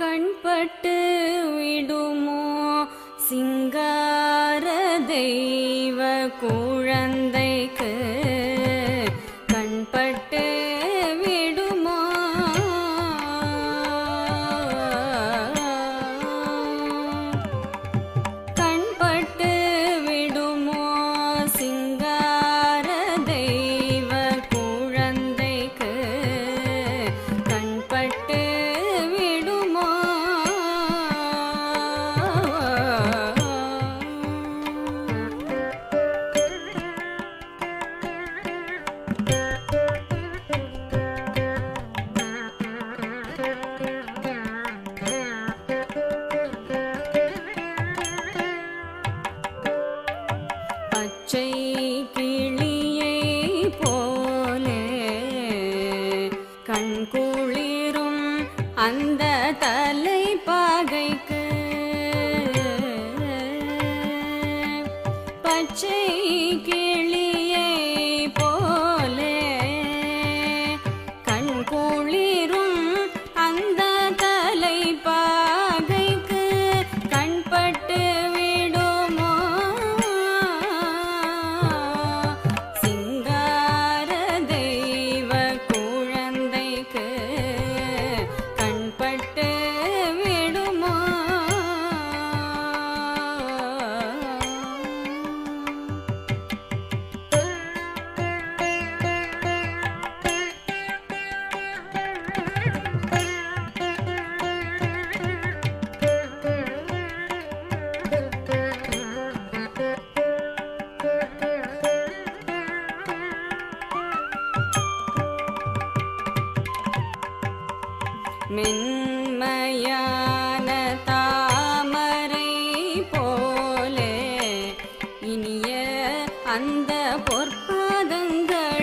கண்பட்டு விடுமோ? சிங்கார தெய்வ குழந்தை பச்சை கிளியை போலே கண் குளிரும் அந்த தலை பாகைக்கு. பச்சை மென்மையான தாமரை போலே இனிய அந்த பொற்பதங்கள்